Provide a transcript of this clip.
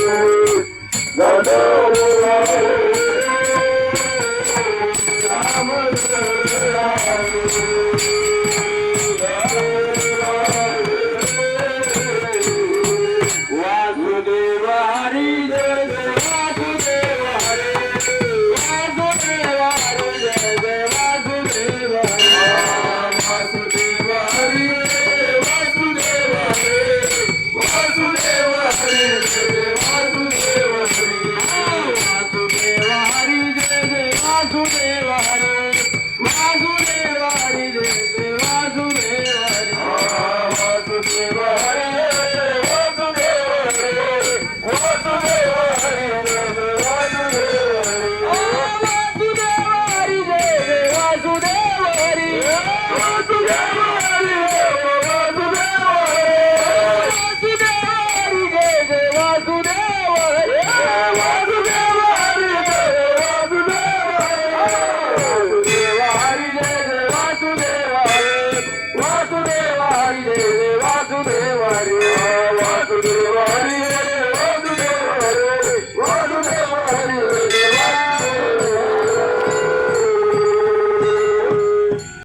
Vasudev Vasudev Hare Vasudeva Vasudeva Vasudeva.